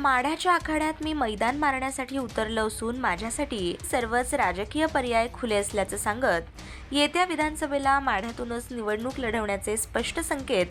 माढ्याच्या आखाड्यात मी मैदान मारण्यासाठी उतरलो असून माझ्यासाठी सर्वच राजकीय पर्याय खुले असल्याचं सांगत येत्या विधानसभेला माढ्यातूनच निवडणूक लढवण्याचे स्पष्ट संकेत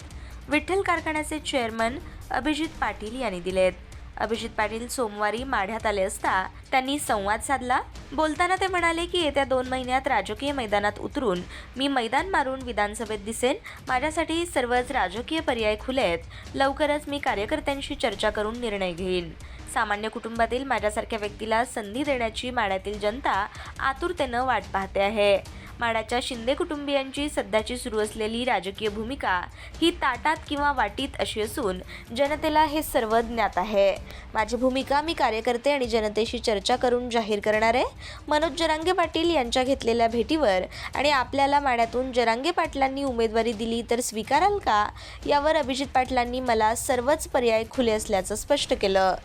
विठ्ठल कारखान्याचे चेअरमन अभिजित पाटील यांनी दिलेत. अभिजित पाटील सोमवारी माढ्यात आले असता त्यांनी संवाद साधला. बोलताना ते म्हणाले की येत्या दोन महिन्यात राजकीय मैदानात उतरून मी मैदान मारून विधानसभेत दिसेन. माझ्यासाठी सर्वच राजकीय पर्याय खुले आहेत. लवकरच मी कार्यकर्त्यांशी चर्चा करून निर्णय घेईन. सामान्य कुटुंबातील माझ्यासारख्या व्यक्तीला संधी देण्याची माढ्यातील जनता आतुरतेनं वाट पाहते आहे. माडाच्या शिंदे कुटुंबियांची सध्याची सुरू असलेली राजकीय भूमिका ही ताटात किंवा वाटीत अशी असून जनतेला हे सर्व ज्ञात आहे. माझी भूमिका मी कार्यकर्ते आणि जनतेशी चर्चा करून जाहीर करणार आहे. मनोज जरांगे पाटील यांच्या घेतलेल्या भेटीवर आणि आपल्याला माड्यातून जरांगे पाटलांनी उमेदवारी दिली तर स्वीकाराल का? यावर अभिजित पाटलांनी मला सर्वच पर्याय खुले असल्याचं स्पष्ट केलं.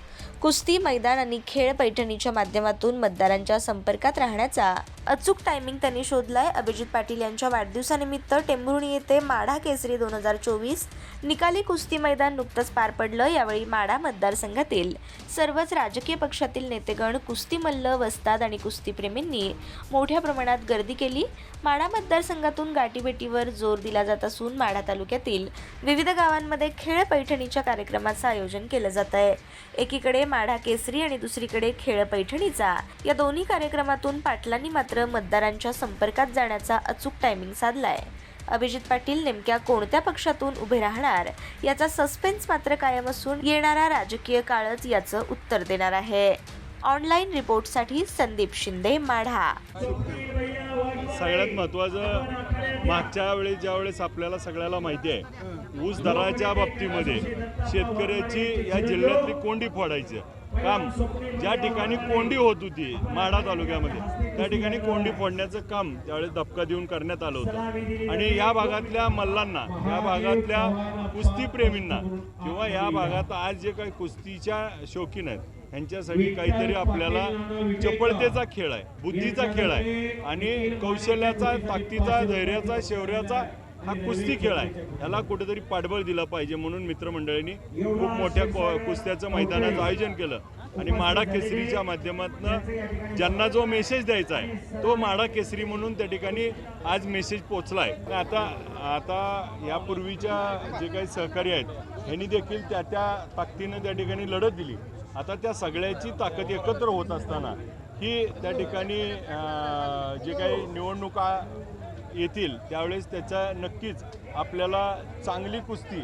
कुस्ती मैदान आणि खेळ पैठणीच्या माध्यमातून मतदारांच्या संपर्कात राहण्याचा अचूक टायमिंग त्यांनी शोधलाय. अभिजित पाटील यांच्या वाढदिवसानिमित्त टेंभुर्णी येथे माढा केसरी दोन हजार चोवीस निकाली कुस्ती मैदान नुकतंच पार पडलं. यावेळी माढा मतदारसंघातील सर्वच राजकीय पक्षातील नेतेगण कुस्ती मल्ल वस्ताद आणि कुस्तीप्रेमींनी मोठ्या प्रमाणात गर्दी केली. माढा मतदारसंघातून गाठीभेटीवर जोर दिला जात असून माढा तालुक्यातील विविध गावांमध्ये खेळ पैठणीच्या कार्यक्रमाचं आयोजन केलं जात आहे एकीकडे माढा केसरी आणि दुसरीकडे खेळ पैठणीचा या दोन्ही कार्यक्रमातून पाटलांनी मात्र मतदारांच्या संपर्कात जाण्याचा अचूक टायमिंग साधलाय. अभिजित पाटील नेमक्या कोणत्या पक्षातून उभे राहणार? याचा सस्पेन्स मात्र कायम असून येणारा राजकीय काळच याचं उत्तर देणार आहे. ऑनलाईन रिपोर्टसाठी संदीप शिंदे माढा. सगळ्यात महत्वाचं मागच्या वेळेस ज्या वेळेस आपल्याला सगळ्याला माहिती आहे ऊस दराच्या बाबतीमध्ये शेतकऱ्याची या जिल्ह्यातली कोंडी फोडायची. काम ज्या ठिकाणी कोंडी होत होती माढा तालुक्यामध्ये त्या ठिकाणी कोंडी फोडण्याचं काम त्यावेळेस धपका देऊन करण्यात आलं होतं. आणि या भागातल्या मल्लांना या भागातल्या कुस्तीप्रेमींना किंवा या भागात आज जे काही कुस्तीच्या शौकीन आहेत यांच्यासाठी काहीतरी आपल्याला चपळतेचा खेळ आहे बुद्धीचा खेळ आहे आणि कौशल्याचा ताकदीचा धैर्याचा शौर्याचा हा कुस्ती खेळ आहे. ह्याला कुठेतरी पाठबळ दिला पाहिजे म्हणून मित्रमंडळींनी खूप मोठ्या कुस्त्याचं मैदानाचं आयोजन केलं. आणि माडा केसरीच्या माध्यमातून ज्यांना जो मेसेज द्यायचा आहे तो माडा केसरी म्हणून त्या ठिकाणी आज मेसेज पोचला आहे आता आता यापूर्वीच्या जे काही सहकारी आहेत ह्यांनी देखील त्या त्या ताकदीनं त्या ठिकाणी लढत दिली. आता त्या सगळ्याची ताकद एकत्र होत असताना ही त्या ठिकाणी जे काही निवडणुका येतील त्यावेळेस त्याचा नक्कीच आपल्याला चांगली कुस्ती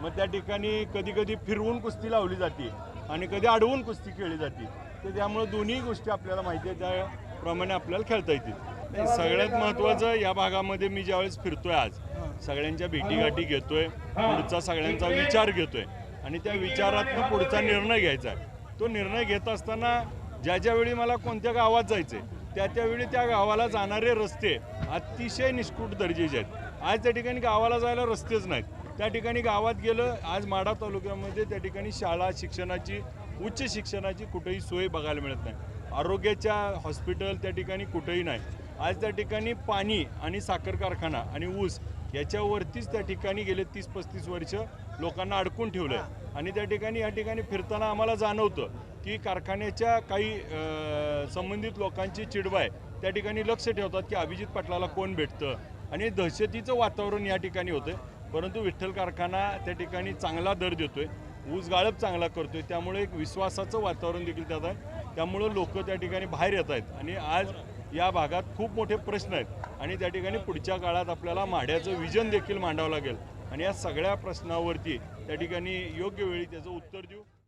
मग त्या ठिकाणी कधी कधी फिरवून कुस्ती लावली जाते आणि कधी अडवून कुस्ती खेळली जाते. तर त्यामुळे दोन्ही गोष्टी आपल्याला माहिती आहे त्याप्रमाणे आपल्याला खेळता येतील. सगळ्यात महत्त्वाचं या भागामध्ये मी ज्यावेळेस फिरतोय आज सगळ्यांच्या भेटीगाठी घेतोय पुढचा सगळ्यांचा विचार घेतोय. आणि त्या विचारातनं पुढचा निर्णय घ्यायचा आहे. तो निर्णय घेत असताना ज्या ज्यावेळी मला कोणत्या गावात जायचंय त्या त्यावेळी त्या गावाला जाणारे रस्ते अतिशय निष्कूट दर्जेचे आहेत. आज त्या ठिकाणी गावाला जायला रस्तेच नाहीत. त्या ठिकाणी गावात गेलं आज माढा तालुक्यामध्ये त्या ठिकाणी शाळा शिक्षणाची उच्च शिक्षणाची कुठेही सोय बघायला मिळत नाही. आरोग्याच्या हॉस्पिटल त्या ठिकाणी कुठेही नाही. आज त्या ठिकाणी पाणी आणि साखर कारखाना आणि ऊस याच्यावरतीच त्या ठिकाणी गेले तीस पस्तीस वर्ष लोकांना अडकून ठेवलं आहे आणि त्या ठिकाणी या ठिकाणी फिरताना आम्हाला जाणवतं की कारखान्याच्या काही संबंधित लोकांची चिडवाय. त्या ठिकाणी लक्ष ठेवतात की अभिजित पाटलाला कोण भेटतं? आणि दहशतीचं वातावरण या ठिकाणी होतं परंतु विठ्ठल कारखाना त्या ठिकाणी चांगला दर देतोय. ऊस गाळप चांगला करतोय. त्यामुळे एक विश्वासाचं वातावरण देखील त्यात आहे. त्यामुळं लोक त्या ठिकाणी बाहेर येत आहेत. आणि आज या भागात खूप मोठे प्रश्न आहेत. आणि त्या ठिकाणी पुढच्या काळात आपल्याला माढ्याचं विजन देखील मांडावं लागेल. आणि या सगळ्या प्रश्नावरती त्या ठिकाणी योग्य वेळी त्याचं उत्तर देऊ.